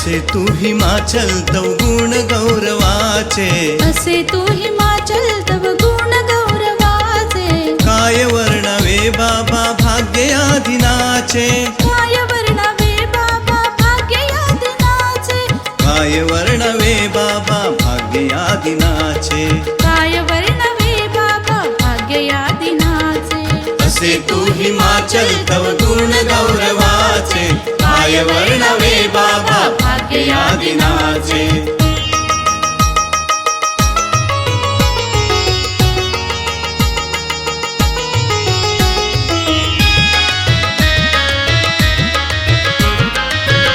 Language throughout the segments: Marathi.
तू हिमाचल तव गुण गौरवाचे. असे तू हिमाचल तव गुण गौरवाचे. काय वर्णवे बाबा भाग्य आदिनाचे काय वर्णवे बाबा भाग्य या दिनाचे काय वर्णवे बाबा भाग्य आदिनाचे काय वर्णवे बाबा भाग्य या दिनाचे असे तू हिमाचल तव गुण गौरवाचे. काय भाग्य माझे.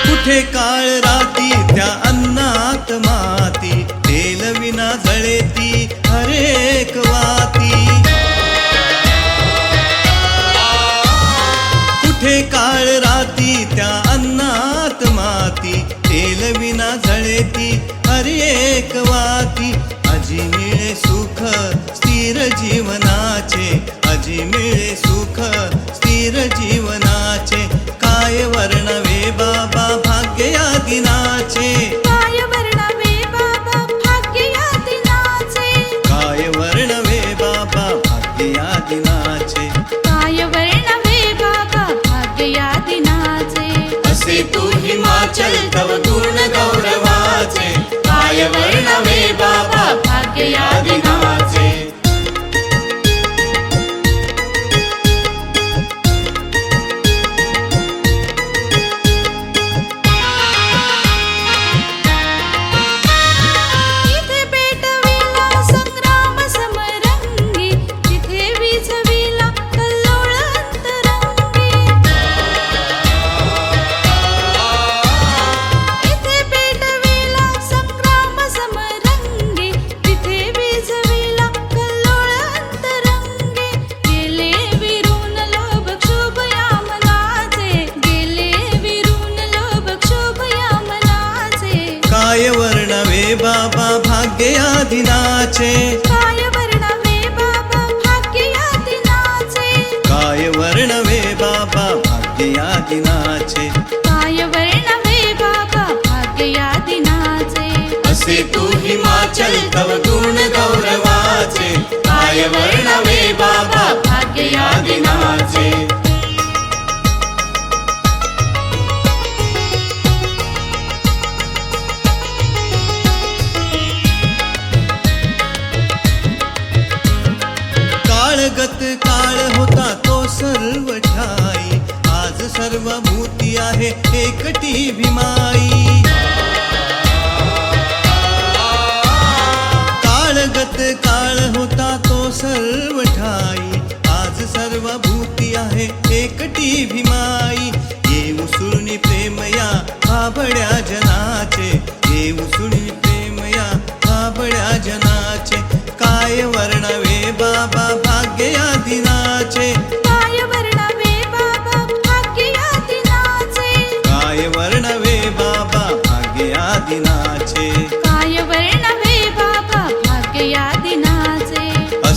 कुठे काळ विना जळेती हरेक वाती. अजी मिळे सुख स्थिर जीवनाचे. अजी मिळे सुख स्थिर जीवनाचे. काय वर्णवे बाबा भाग्य या दिनाचे काय वर्णवे बाबा भाग्य या दिनाचे काय वर्णवे बाबा भाग्य या दिनाचे काय वर्णवे बाबा भाग्य या दिनाचे असे तू हिमाचल तव काय वर्णवे बाबा भाग्य बाबा भाग्य दिनाचे काय वर्णवे बाबा भाग्य दिनाचे काय वर्णवे बाबा भाग्य दिनाचे काय वर्णवे बाबा भाग्य दिनाचे असे तू हिमाचल तव गुण गौरवाचे. काय वर्णवे बाबा भाग्य दिनाचे काळगत काळ होता तो सर्व ठाई. आज सर्व भूती आहे एकटी भीमाई काळगत काळ होता तो सर्व ठाई. आज सर्व भूती आहे एकटी भीमाई ये उसुळणी प्रेमया भाबड्या जनाचे. ये उसुळणी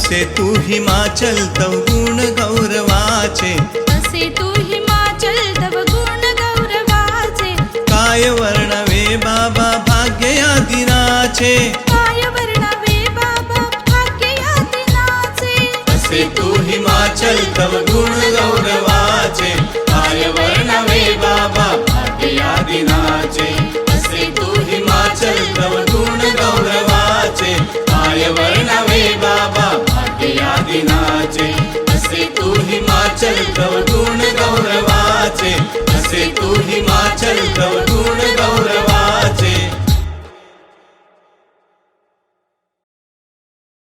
असे तू हिमाचल तव गुण गौरवाचे. असे तू हिमाचल तव गुण गौरवाचे. काय वर्णवे बाबा भाग्य या दिनाचे काय वर्णवे बाबा भाग्य या दिनाचे असे तू हिमाचल तव गुण गौरवाचे. काय वर्णवे बाबा भाग्य या दिनाचे असे तू हिमाचल तव हिमाचल